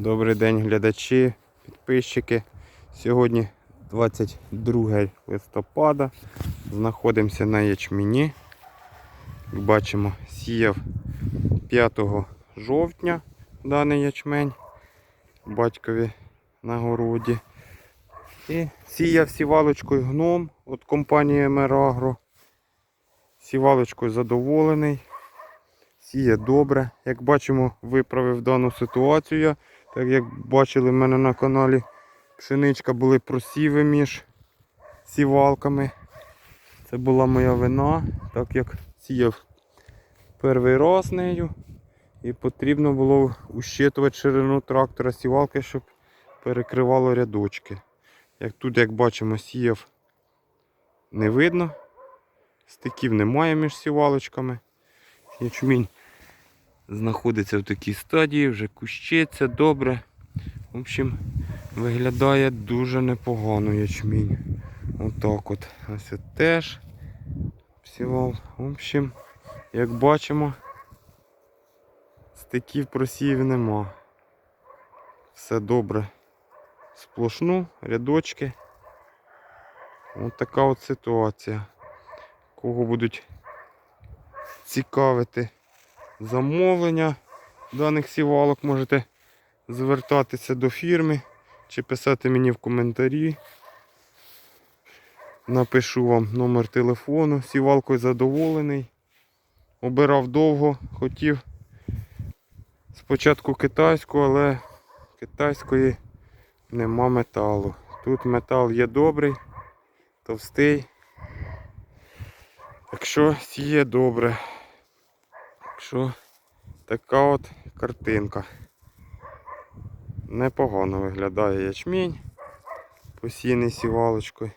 Добрий день глядачі, підписчики. Сьогодні 22 листопада. Знаходимося на ячміні. Бачимо, сіяв 5 жовтня даний ячмень батькові на городі. І сіяв сівалочкою гном від компанії Мерагро. Сівалочкою задоволений. Сіє добре. Як бачимо, виправив дану ситуацію. Так як бачили в мене на каналі, пшеничка були просіви між сівалками. Це була моя вина, так як сіяв перший раз нею. І потрібно було ущитувати ширину трактора сівалки, щоб перекривало рядочки. Як тут, як бачимо, сіяв не видно. Стиків немає між сівалочками. Ячмінь знаходиться в такій стадії, вже кущиться добре. В общем, виглядає дуже непогано ячмінь. Отак от. Ось от теж сівал. В общем, як бачимо, стиків просіїв нема. Все добре. Сплошну, рядочки. Ось така от ситуація. Кого будуть цікавити замовлення даних сівалок, можете звертатися до фірми чи писати мені в коментарі. Напишу вам номер телефону, сівалкою задоволений. Обирав довго, хотів спочатку китайську, але китайської нема металу. Тут метал є добрий, товстий. Якщо сіє добре. Якщо така от картинка. Непогано виглядає ячмінь посіяний сівалочкою.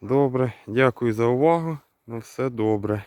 Добре, дякую за увагу. На все добре.